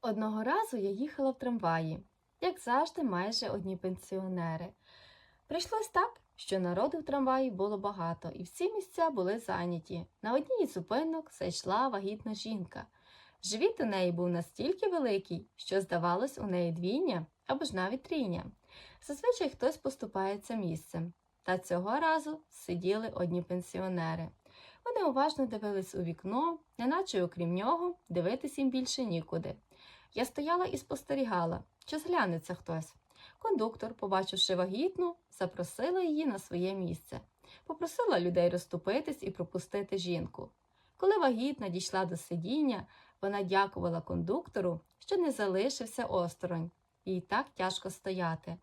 Одного разу я їхала в трамваї, як завжди, майже одні пенсіонери. Прийшлось так, що народу в трамваї було багато, і всі місця були зайняті. На одній із зупинок зайшла вагітна жінка. Живіт у неї був настільки великий, що, здавалось, у неї двійня або ж навіть трійня. Зазвичай хтось поступається місцем. Та цього разу сиділи одні пенсіонери. Вони уважно дивились у вікно, неначе окрім нього, дивитись їм більше нікуди. Я стояла і спостерігала, чи зглянеться хтось. Кондуктор, побачивши вагітну, запросила її на своє місце. Попросила людей розступитись і пропустити жінку. Коли вагітна дійшла до сидіння, вона дякувала кондуктору, що не залишився осторонь. Їй так тяжко стояти.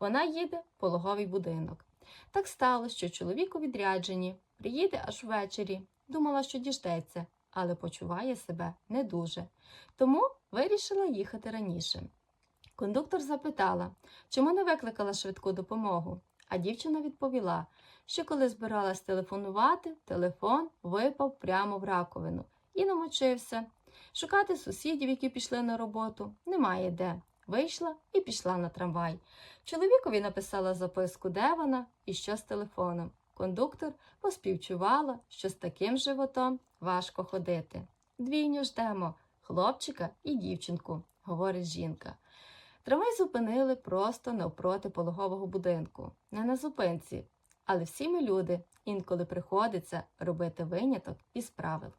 Вона їде в пологовий будинок. Так сталося, що чоловік у відрядженні приїде аж ввечері. Думала, що діждеться, але почуває себе не дуже. Тому вирішила їхати раніше. Кондуктор запитала, чому не викликала швидку допомогу, а дівчина відповіла, що коли збиралась телефонувати, телефон випав прямо в раковину і намочився. Шукати сусідів, які пішли на роботу, немає де. Вийшла і пішла на трамвай. Чоловікові написала записку, де вона і що з телефоном. Кондуктор поспівчувала, що з таким животом важко ходити. Двійню ждемо хлопчика і дівчинку, говорить жінка. Трамвай зупинили просто навпроти пологового будинку, не на зупинці. Але всі ми люди, інколи приходиться робити виняток із правил.